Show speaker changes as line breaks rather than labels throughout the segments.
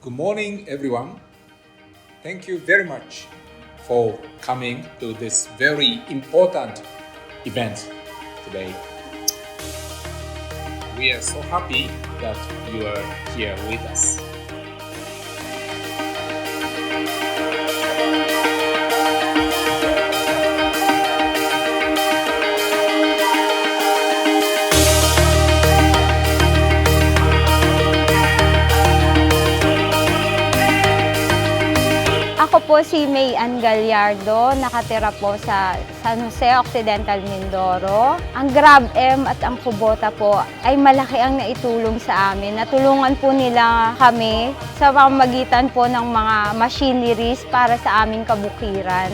Good morning, everyone. Thank you very much for coming to this very important event today. We are so happy that you are here with us.
Ako po si May Ann Gallardo, nakatira po sa San Jose Occidental, Mindoro. Ang Grab M at ang Kubota po ay malaki ang naitulong sa amin. Natulungan po nila kami sa pamamagitan po ng mga machineries para sa aming kabukiran.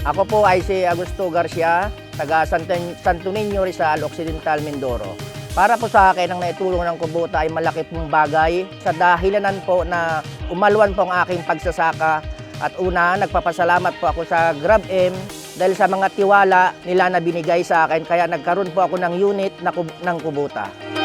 Ako po ay si Augusto Garcia, taga Santo, Niño, Rizal, Occidental, Mindoro. Para po sa akin, ang naitulong ng Kubota ay malaki pong bagay sa dahilanan po na umalwan po ang aking pagsasaka. At una, nagpapasalamat po ako sa Grab M dahil sa mga tiwala nila na binigay sa akin. Kaya nagkaroon po ako ng unit na, ng Kubota.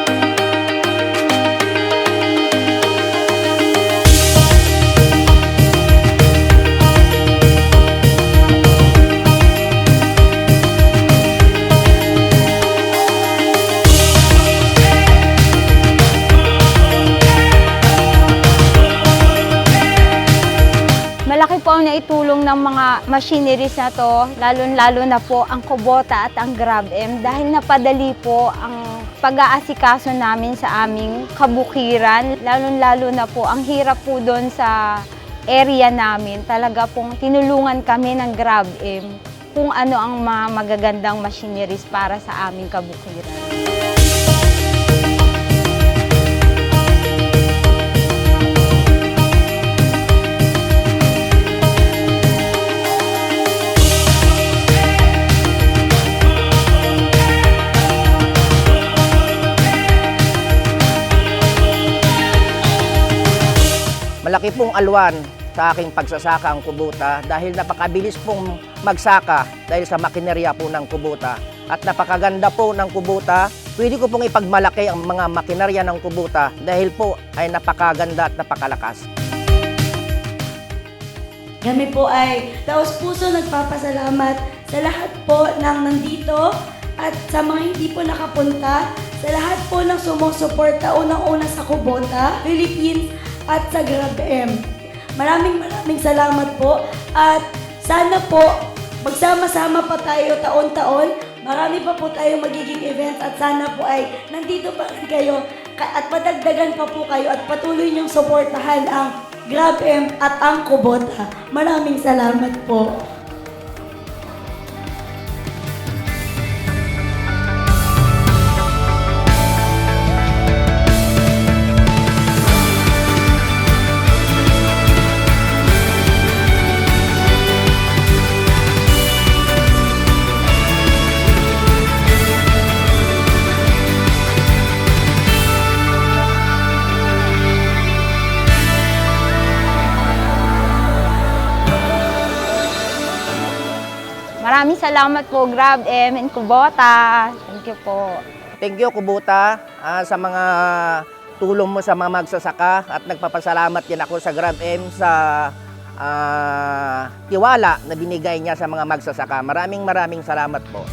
Po ang naitulong ng mga machineries na to, lalo-lalo na po ang Kubota at ang Grab M dahil napadali po ang pag-aasikaso namin sa aming kabukiran. Lalo-lalo na po ang hirap po doon sa area namin. Talaga pong tinulungan kami ng Grab M kung ano ang mga magagandang machineries para sa aming kabukiran.
Malaki pong alwan sa aking pagsasaka ang Kubota dahil napakabilis pong magsaka dahil sa makinerya po ng Kubota. At napakaganda po ng Kubota. Pwede ko pong ipagmalaki ang mga makinerya ng Kubota dahil po ay napakaganda at napakalakas.
Kami po ay taos puso nagpapasalamat sa lahat po ng nandito at sa mga hindi po nakapunta, sa lahat po ng sumusuporta unang-una sa Kubota, Philippines at sa Grab M. Maraming maraming salamat po at sana po magsama-sama pa tayo taon-taon. Marami pa po tayong magiging events at sana po ay nandito pa rin kayo ka- at padagdagan pa po kayo at patuloy niyong suportahan ang Grab M at ang Kubota. Maraming salamat po.
Maraming salamat po Grab M and Kubota. Thank you po.
Thank you Kubota ah, sa mga tulong mo sa mga magsasaka at nagpapasalamat din ako sa Grab M sa ah, tiwala na binigay niya sa mga magsasaka. Maraming maraming salamat po.